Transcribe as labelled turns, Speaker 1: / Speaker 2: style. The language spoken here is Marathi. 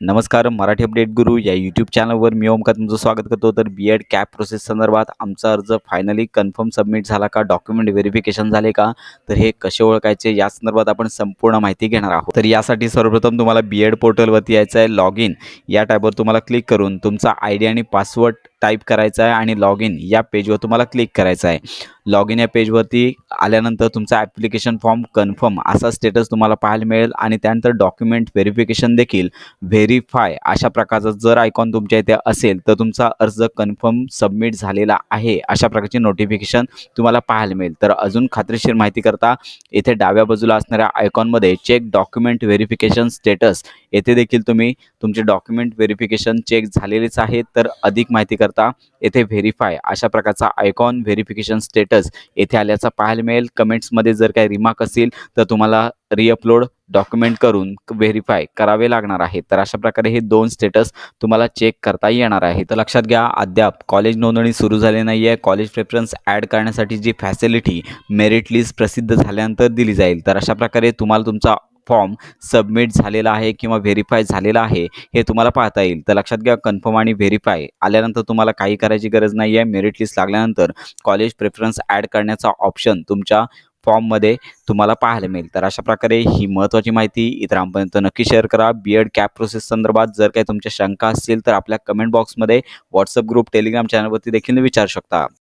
Speaker 1: नमस्कार मराठी अपडेट गुरु या यूट्यूब चॅनलवर मी ओमका तुमचं स्वागत करतो. तर बी एड कॅप प्रोसेस संदर्भात आमचा अर्ज फायनली कन्फर्म सबमिट झाला का? डॉक्युमेंट व्हेरिफिकेशन झाले का? तर हे कसे ओळखायचे? या संदर्भात आपण संपूर्ण माहिती घेणार आहोत. तर यासाठी सर्वप्रथम तुम्हाला बी एड पोर्टलवरती यायचं आहे लॉग इन या टॅबवर तुम्हाला क्लिक करून तुमचा आय डी आणि पासवर्ड टाईप करायचा आहे आणि लॉग इन या पेजवर तुम्हाला क्लिक करायचं आहे. लॉग इन या पेजवरती आल्यानंतर तुमचा ॲप्लिकेशन फॉर्म कन्फर्म असा स्टेटस तुम्हाला पाहायला मिळेल आणि त्यानंतर डॉक्युमेंट व्हेरिफिकेशन देखील व्हेरीफाय अशा प्रकारचा जर आयकॉन तुमच्या इथे असेल तर तुमचा अर्ज कन्फर्म सबमिट झालेला आहे अशा प्रकारची नोटिफिकेशन तुम्हाला पाहायला मिळेल. तर अजून खात्रीशीर माहिती करता येथे डाव्या बाजूला असणाऱ्या आयकॉनमध्ये चेक डॉक्युमेंट व्हेरिफिकेशन स्टेटस येथे देखील तुम्ही तुमचे डॉक्युमेंट व्हेरिफिकेशन चेक झालेलेच आहे. तर अधिक माहिती करता येथे व्हेरीफाय अशा प्रकारचा आयकॉन व्हेरिफिकेशन स्टेटस येथे आल्याचा पाहायला मिळेल. कमेंट्समध्ये जर काही रिमार्क असतील तर तुम्हाला रिअपलोड डॉक्युमेंट करून व्हेरीफाय करावे लागणार आहे. तर अशा प्रकारे हे दोन स्टेटस तुम्हाला चेक करता येणार आहे. तर लक्षात घ्या अद्याप कॉलेज नोंदणी सुरू झाली नाही आहे कॉलेज प्रेफरन्स ॲड करण्यासाठी जी फॅसिलिटी मेरिट लिस्ट प्रसिद्ध झाल्यानंतर दिली जाईल. तर अशा प्रकारे तुम्हाला तुमचा फॉर्म सबमिट झालेला आहे किंवा व्हेरीफाय झालेला आहे हे तुम्हाला पाहता येईल. तर लक्षात घ्या कन्फर्म आणि व्हेरीफाय आल्यानंतर तुम्हाला काही करायची गरज नाही आहे. मेरिट लिस्ट लागल्यानंतर कॉलेज प्रेफरन्स ॲड करण्याचा ऑप्शन तुमच्या फॉर्ममध्ये तुम्हाला पाहायला मिळेल. तर अशा प्रकारे ही महत्त्वाची माहिती इतरांपर्यंत नक्की शेअर करा. बी एड कॅप प्रोसेस संदर्भात जर काही तुमच्या शंका असतील तर आपल्या कमेंट बॉक्समध्ये व्हॉट्सअप ग्रुप टेलिग्राम चॅनलवरती देखील विचारू शकता.